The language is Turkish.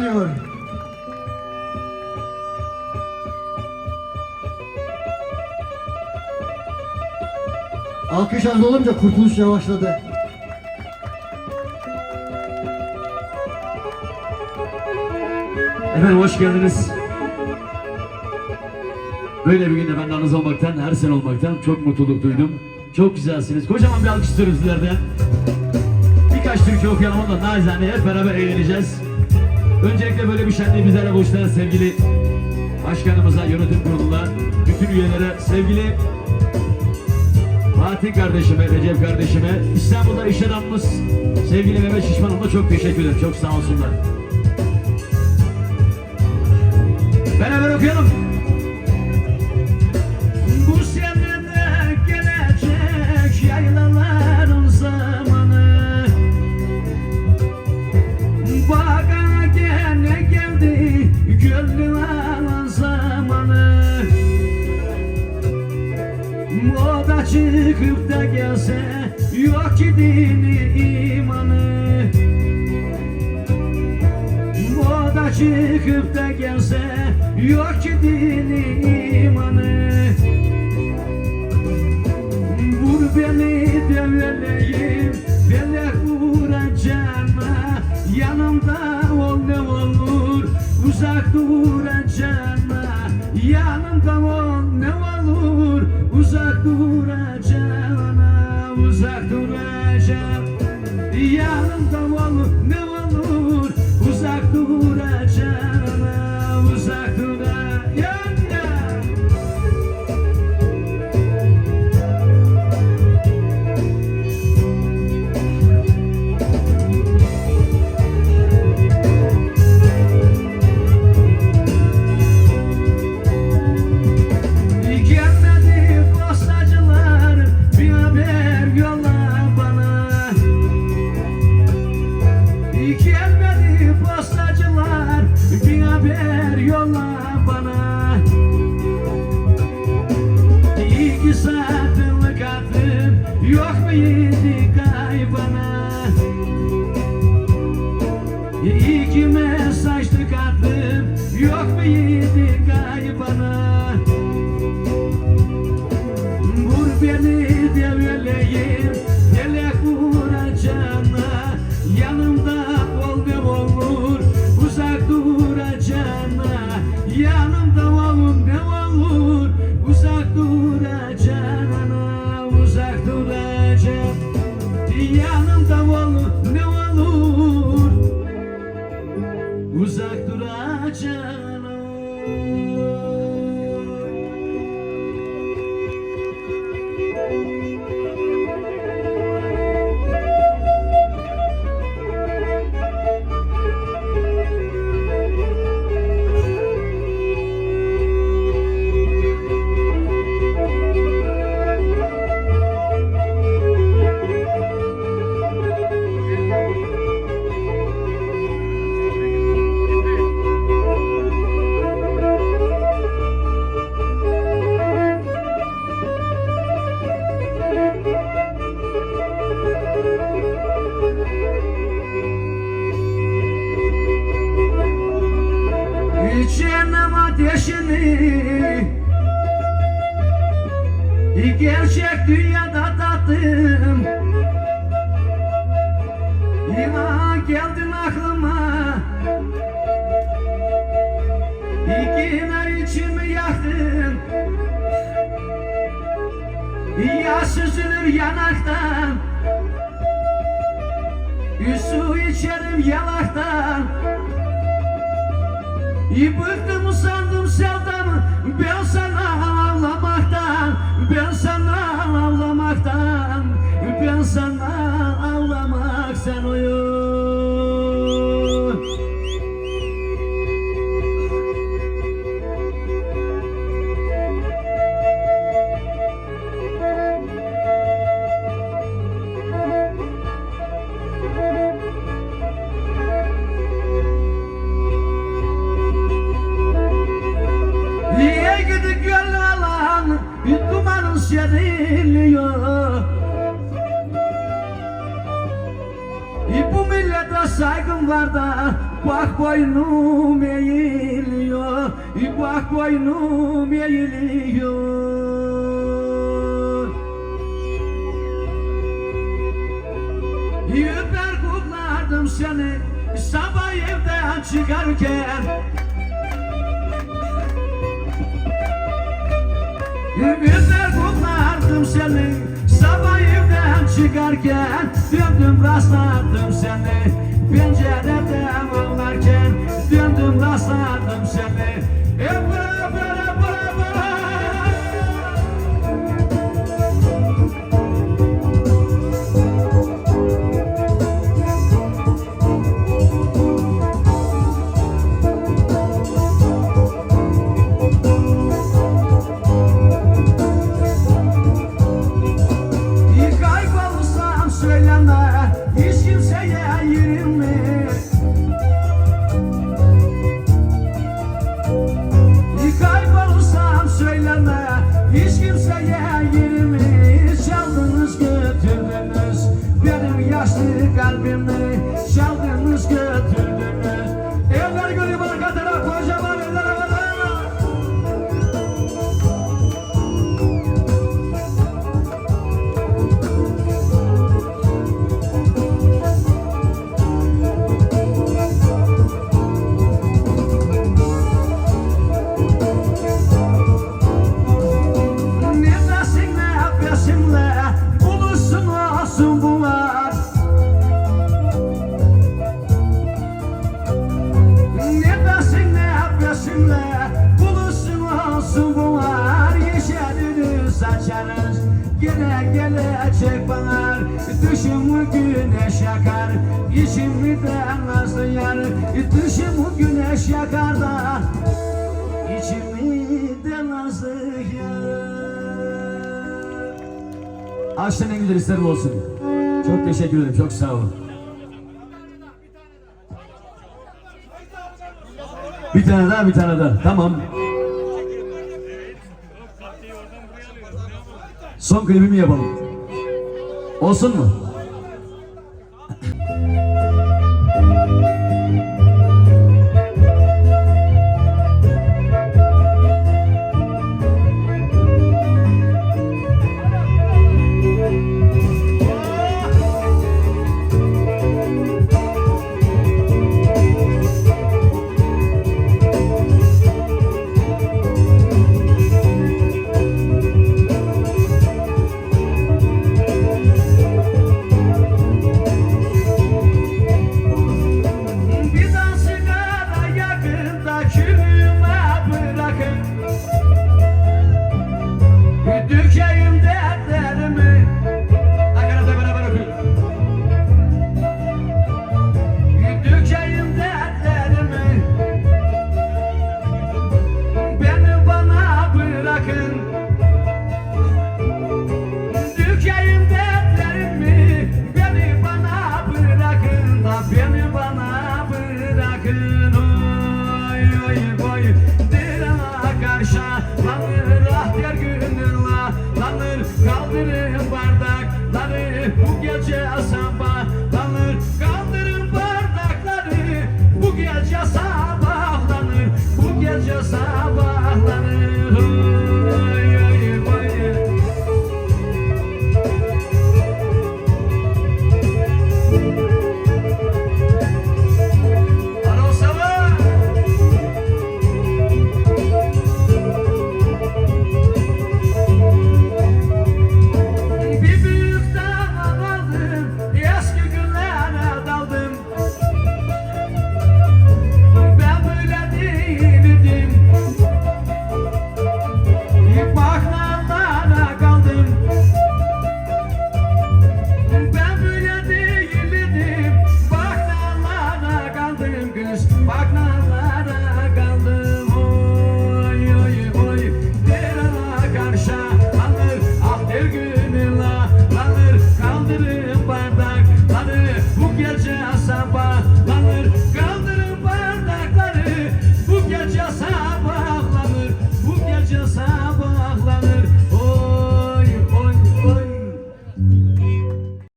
geliyor. Alkış az olunca kurtuluş yavaşladı. Efendim hoş geldiniz. Böyle bir günde ben yalnız olmaktan, her sene olmaktan çok mutluluk duydum. Çok güzelsiniz. Kocaman bir alkış istiyorum sizlerden. Birkaç türkü okuyalım ondan nazane hep beraber eğleneceğiz. Öncelikle böyle bir şenliği bizlerle buluşturan sevgili başkanımıza, yönetim kuruluna, bütün üyelere, sevgili Fatih kardeşime, Recep kardeşime, İstanbul'da iş adamımız sevgili Mehmet Şişman'ımla çok teşekkür ederim. Çok sağ olsunlar. Beraber okuyalım. Çıkıp da gelse yok ki dini imanı Moda çıkıp da gelse yok ki dini imanı. Vur beni develeyim felek vuracağına Yanımda ol ne olur uzak duracağına Yanımda ol ne olur. Uzak duracağına Uzak duracağım. Yanımda ol ne olur. Uzak duracağına İki mesajlık atım yok mu kaybana Vur ateşini Gerçek dünyada tattım. İman geldin aklıma. Yine içimi yaktın Yaş süzülür yanaktan. Su içerim yalaktan E porque moçando-me, céu dá-me, belo. Seriliyor Bu millet saygım var da bak boynum eğiliyor Bak boynum eğiliyor. Yüper kutlardım seni sabah evden çıkarken. Yüper kutlardım seni çıkarken Döndüm rastladım seni. Pencereden ağlarken Döndüm rastladım seni. E kalbimi Çaldınız götürdünüz Eller görüyor bana kadar Kocaman olsun bunlar Yeşerini saçarız Gene gelecek bahar Düşümü güneş yakar İçimi de nazlı yar Düşümü güneş yakar da İçimi de nazlı yar güzel isterim olsun. Çok teşekkür ederim. Çok sağ olun. Bir tane daha bir tane daha. Tamam. Son klibimi yapalım. Olsun mu?